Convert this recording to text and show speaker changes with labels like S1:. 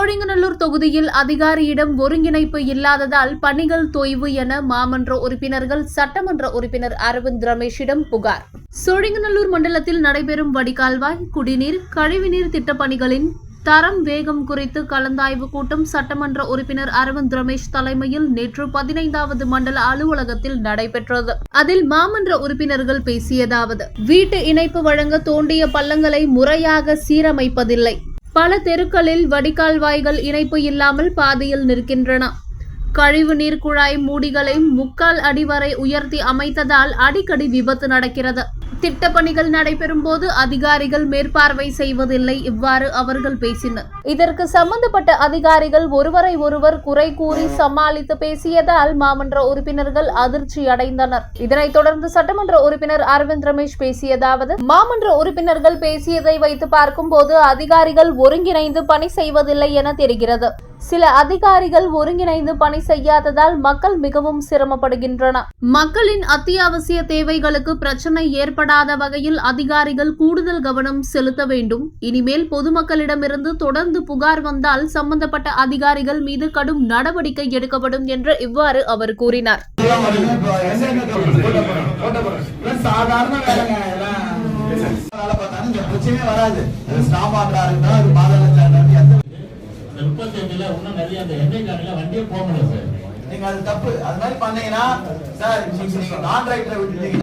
S1: பகுதியில் அதிகாரியிடம் ஒருங்கிணைப்பு இல்லாததால் பணிகள் தொய்வு என மாமன்ற உறுப்பினர்கள் சட்டமன்ற உறுப்பினர் அரவிந்த் ரமேஷிடம் புகார். சோழிங்கநல்லூர் மண்டலத்தில் நடைபெறும் வடிகால்வாய் குடிநீர் கழிவுநீர் திட்டப்பணிகளின் தரம் வேகம் குறித்து கலந்தாய்வு கூட்டம் சட்டமன்ற உறுப்பினர் அரவிந்த் ரமேஷ் தலைமையில் நேற்று பதினைந்தாவது மண்டல அலுவலகத்தில் நடைபெற்றது. அதில் மாமன்ற உறுப்பினர்கள் பேசியதாவது வீட்டு இணைப்பு வழங்க தோண்டிய பள்ளங்களை முறையாக சீரமைப்பதில்லை. பல தெருக்களில் வடிகால்வாய்கள் இணைப்பு இல்லாமல் பாதியில் நிற்கின்றன. கழிவு நீர் குழாய் மூடிகளை முக்கால் அடி வரை உயர்த்தி அமைத்ததால் அடிக்கடி விபத்து நடக்கிறது. திட்டப்பணிகள் நடைபெறும் போது அதிகாரிகள் மேற்பார்வை செய்வதில்லை. இவ்வாறு அவர்கள் பேசினர். இதற்கு சம்பந்தப்பட்ட அதிகாரிகள் ஒருவரை ஒருவர் குறை கூறி சமாளித்து பேசியதால் மாமன்ற உறுப்பினர்கள் அதிர்ச்சி அடைந்தனர். இதனைத் தொடர்ந்து சட்டமன்ற உறுப்பினர் அரவிந்த் ரமேஷ் பேசியதாவது மாமன்ற உறுப்பினர்கள் பேசியதை வைத்து பார்க்கும்போது அதிகாரிகள் ஒருங்கிணைந்து பணி செய்வதில்லை என தெரிகிறது. சில அதிகாரிகள் ஒருங்கிணைந்து பணி செய்யாததால் மக்கள் மிகவும் சிரமப்படுகின்றனர். மக்களின் அத்தியாவசிய தேவைகளுக்கு பிரச்சனை ஏற்படாத வகையில் அதிகாரிகள் கூடுதல் கவனம் செலுத்த வேண்டும். இனிமேல் பொதுமக்களிடமிருந்து தொடர்ந்து புகார் வந்தால் சம்பந்தப்பட்ட அதிகாரிகள் மீது கடும் நடவடிக்கை எடுக்கப்படும் என்று இவ்வாறு அவர் கூறினார்.
S2: வராது ஸ்டாப் ஆர்டரா இருக்கட்டும் அது பாதாள எந்த
S3: முப்பத்தி அஞ்சுல இன்னும் நிறைய அந்த எண்ணெய் காணில வண்டியே போக முடியாது சார்.
S2: நீங்க அது தப்பு. அது மாதிரி பண்ணீங்கன்னா சார் நீங்க நான் ரைட்ல விட்டுட்டீங்க.